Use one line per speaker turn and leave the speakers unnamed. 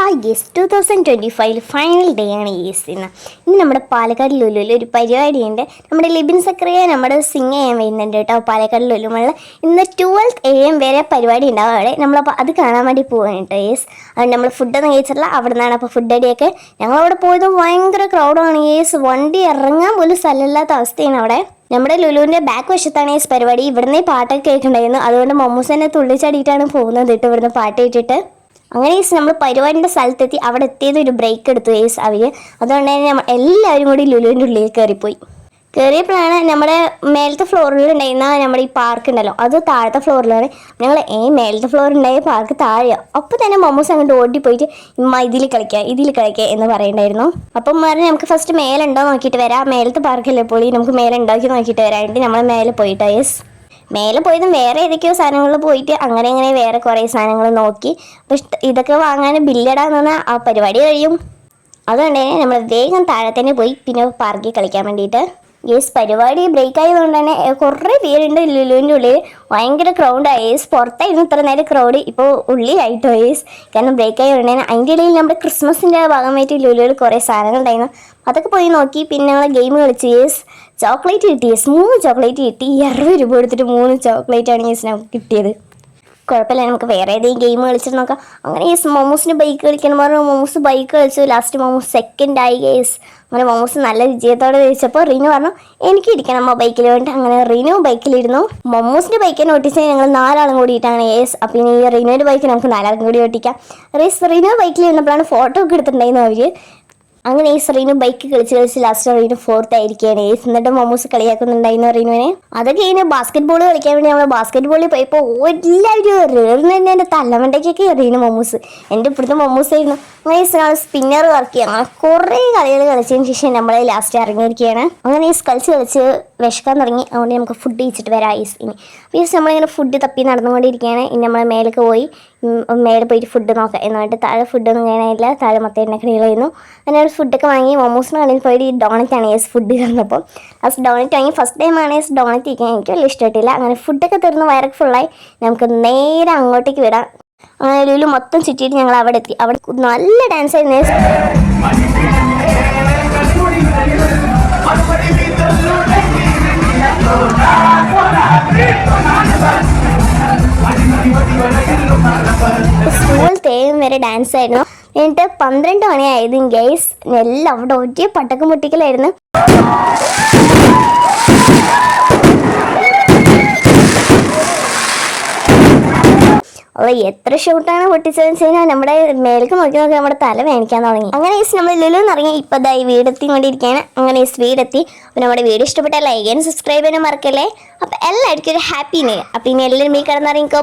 Hi yes two thousand twenty five final day ആണ് yes ഇന്ന്. നമ്മുടെ പാലക്കാട് ലുലുവിൽ ഒരു പരിപാടിയുണ്ട്. നമ്മുടെ ലിബിൻ സക്രിയ നമ്മുടെ സിംഗ് ചെയ്യാൻ വരുന്നുണ്ട് കേട്ടോ പാലക്കാട് ലുലുമുള്ള ഇന്ന് ട്വൽത്ത് എ എം വരെ പരിപാടി ഉണ്ടാവും അവിടെ. നമ്മളപ്പോൾ അത് കാണാൻ വേണ്ടി പോവാണ് കേട്ടോ യേസ് അതുകൊണ്ട് നമ്മൾ ഫുഡൊന്നും കഴിച്ചിട്ടില്ല. അവിടെ നിന്നാണ് അപ്പോൾ ഫുഡ് അടിയൊക്കെ ഞങ്ങളവിടെ പോയത് ഭയങ്കര ക്രൗഡാണ് യേസ് വണ്ടി ഇറങ്ങാൻ പോലും സ്ഥലമില്ലാത്ത അവസ്ഥയാണ് അവിടെ. നമ്മുടെ ലുലുവിന്റെ ബാക്ക് വശത്താണ് ഈ പരിപാടി. ഇവിടുന്ന് പാട്ടൊക്കെ കേൾക്കണ്ടായിരുന്നു അതുകൊണ്ട് മമ്മൂസ് തന്നെ തുള്ളിച്ചടിയിട്ടാണ് പോകുന്നത് കേട്ടോ ഇവിടുന്ന് പാട്ട് ഇട്ടിട്ട് അങ്ങനെ ഈസ് നമ്മൾ പരിപാടിന്റെ സ്ഥലത്തെത്തി അവിടെ എത്തിയത് ഒരു ബ്രേക്ക് എടുത്തു ഈസ് അവർ അതുകൊണ്ട് തന്നെ എല്ലാവരും കൂടി ലുലുവിന്റെ ഉള്ളിൽ കയറിപ്പോയി. കയറിയപ്പോഴാണ് നമ്മുടെ മേലത്തെ ഫ്ലോറിൽ ഉണ്ടായിരുന്ന നമ്മുടെ ഈ പാർക്ക് ഉണ്ടല്ലോ അത് താഴത്തെ ഫ്ലോറിലാണ് ഞങ്ങൾ ഏ മേലത്തെ ഫ്ലോറിൽ ഉണ്ടായ പാർക്ക് താഴെയാണ് അപ്പോൾ തന്നെ മമ്മൂസ് അങ്ങോട്ട് ഓടിപ്പോയിട്ട് ഇമ്മ ഇതിൽ കളിക്കുക ഇതിൽ കളിക്കുക എന്ന് പറയണ്ടായിരുന്നു. അപ്പം പറഞ്ഞ് നമുക്ക് ഫസ്റ്റ് മേലുണ്ടോ നോക്കിയിട്ട് വരാം. മേലത്തെ പാർക്കല്ലേ പോളി നമുക്ക് മേലുണ്ടാക്കി നോക്കിയിട്ട് വരാനായിട്ട് നമ്മൾ മേലെ പോയിട്ടോ യെസ്. മേലെ പോയതും വേറെ ഏതൊക്കെയോ സാധനങ്ങളിൽ പോയിട്ട് അങ്ങനെ അങ്ങനെ വേറെ കുറേ സാധനങ്ങൾ നോക്കി. പക്ഷെ ഇതൊക്കെ വാങ്ങാൻ ബില്ലിടാന്ന് പറഞ്ഞാൽ ആ പരിപാടി കഴിയും. അതുകൊണ്ട് തന്നെ നമ്മൾ വേഗം താഴെ തന്നെ പോയി പിന്നെ പാർക്കിൽ കളിക്കാൻ വേണ്ടിയിട്ട്. യെസ് പരിപാടി ബ്രേക്ക് ആയതുകൊണ്ട് തന്നെ കുറേ പേരുണ്ട് ലുലുവിന്റെ ഉള്ളിൽ ഭയങ്കര ക്രൗഡായി യേസ് പുറത്തായിരുന്നു ഇത്ര നേരം ക്രൗഡ് ഇപ്പോൾ ഉള്ളിലായിട്ടോ യേസ് കാരണം ബ്രേക്ക് ആയതുകൊണ്ട് തന്നെ അതിന്റെ ഇടയിൽ നമ്മുടെ ക്രിസ്മസിന്റെ ഭാഗമായിട്ട് ലുലുവിൽ കുറേ സാധനങ്ങൾ ഉണ്ടായിരുന്നു. അതൊക്കെ പോയി നോക്കി പിന്നെ ഞങ്ങൾ ഗെയിം കളിച്ച് യേസ് ചോക്ലേറ്റ് കിട്ടി യേസ് മൂന്ന് ചോക്ലേറ്റ് കിട്ടി. അറുപത് രൂപ കൊടുത്തിട്ട് മൂന്ന് ചോക്ലേറ്റ് ആണ് യെസ് നമുക്ക് കിട്ടിയത്. കുഴപ്പമില്ല. നമുക്ക് വേറെ ഏതെങ്കിലും ഗെയിം കളിച്ചിട്ട് നോക്കാം. അങ്ങനെ ഈ മോമോസിന് ബൈക്ക് കളിക്കണം പറഞ്ഞു മോമോസ് ബൈക്ക് കളിച്ചു. ലാസ്റ്റ് മോമോസ് സെക്കൻഡ് ആയി ഗേസ് അങ്ങനെ മോമോസ് നല്ല വിജയത്തോടെ ജയിച്ചപ്പോൾ റീനു പറഞ്ഞു എനിക്ക് ഇരിക്കണം അമ്മ ബൈക്കിൽ വേണ്ടി അങ്ങനെ റീനു ബൈക്കിലിരുന്നു മൊമ്മൂസിന്റെ ബൈക്കിനെ ഓട്ടിച്ചാൽ ഞങ്ങൾ നാലാളും കൂടിയിട്ടാണ് ഏസ് അപ്പം ഇനി ഈ റീനുവിന്റെ ബൈക്ക് നമുക്ക് നാലാളും കൂടി ഓട്ടിക്കാം. റീസ് റീനു ബൈക്കിലിരുന്നപ്പോഴാണ് ഫോട്ടോ ഒക്കെ എടുത്തിട്ടുണ്ടായിരുന്നു അവർ അങ്ങനെ ഈ റീനു ബൈക്ക് കളിച്ച് കളിച്ച് ലാസ്റ്റ് റീനു ഫോർത്ത് ആയിരിക്കുകയാണ് ഏസ് എന്നിട്ട് മൊമോസ് കളിയാക്കുന്നുണ്ടായിരുന്നു റീനുവിനെ അതൊക്കെ കഴിഞ്ഞ് ബാസ്കറ്റ് ബോൾ കളിക്കാൻ വേണ്ടി നമ്മൾ ബാസ്കറ്റ് ബോളിൽ പോയപ്പോൾ എല്ലാവരും റേറിന് തന്നെ എന്റെ തലമണ്ടയ്ക്കൊക്കെ എറിയുന്നു മൊമോസ് എന്റെ ഇപ്പോഴത്തെ മൊമോസ് ആയിരുന്നു. അങ്ങനെ ഈ സ്പിന്നർ വർക്ക് ചെയ്യുക കുറേ കളികൾ കളിച്ചതിന് ശേഷം നമ്മൾ ലാസ്റ്റ് ഇറങ്ങിയിരിക്കുകയാണ്. അങ്ങനെ ഈ കളിച്ച് കളിച്ച് വിശക്കാൻ തുടങ്ങി. അതുകൊണ്ട് നമുക്ക് ഫുഡ് കഴിച്ചിട്ട് വരാം ഐസ് ഇനി. ഈ നമ്മളിങ്ങനെ ഫുഡ് തപ്പി നടന്നുകൊണ്ടിരിക്കുകയാണ്. ഇനി നമ്മൾ മേലേക്ക് പോയി മേലെ പോയിട്ട് ഫുഡ് നോക്കാം. എന്നിട്ട് താഴെ ഫുഡൊന്നും കാണാനില്ല താഴെ മൊത്തം എണ്ണക്കടികളായിരുന്നു അങ്ങനെ ഒരു ഫുഡൊക്കെ വാങ്ങി മോമോസിന് കടയിൽ പോയിട്ട് ഈ ഡോണറ്റ് ആണ് യെസ് ഫുഡ് തന്നപ്പോൾ ലാസ്റ്റ് ഡോണറ്റ് വാങ്ങി ഫസ്റ്റ് ടൈമാണ് യെസ് ഡോണറ്റ് ഇരിക്കാൻ എനിക്ക് വലിയ ഇഷ്ടമായിട്ടില്ല അങ്ങനെ ഫുഡൊക്കെ തീർന്ന് വയറൊക്കെ ഫുള്ളായി നമുക്ക് നേരെ അങ്ങോട്ടേക്ക് വിടാം. അങ്ങനെ ലുലു മൊത്തം ചുറ്റിയിട്ട് ഞങ്ങൾ അവിടെ എത്തി. അവിടെ നല്ല ഡാൻസ് ആയിരുന്നു സ്കൂൾ തേയും വരെ ഡാൻസ് ആയിരുന്നു. എന്നിട്ട് പന്ത്രണ്ട് മണിയായത് ഗൈസ് എല്ലാം അവിടെ ഒറ്റ പട്ടക്കം പൊട്ടിക്കലായിരുന്നു. അപ്പൊ എത്ര ഷൂട്ടാണ് പൊട്ടിച്ചതെന്ന് വെച്ച് കഴിഞ്ഞാൽ നമ്മുടെ മേലേക്ക് നോക്കി നോക്കി നമ്മുടെ തല വേണിക്കാൻ തുടങ്ങി. അങ്ങനെ ഈസ് നമ്മൾ ലുലു ഇറങ്ങി ഇപ്പൊ ദാ ഈ വീടെത്തി കൊണ്ടിരിക്കുകയാണ്. അങ്ങനെ ഈസ് വീടെത്തി അപ്പൊ നമ്മുടെ വീഡിയോ ഇഷ്ടപ്പെട്ടാൽ ലൈക്ക് ചെയ്യാനും സബ്സ്ക്രൈബ് ചെയ്യാനും മറക്കല്ലേ? അപ്പൊ എല്ലാവർക്കും ഒരു ഹാപ്പി ന്യൂ അപ്പോൾ അപ്പൊ ഇനി എല്ലാവരും ഈ കിടന്നിറങ്ങിക്കോ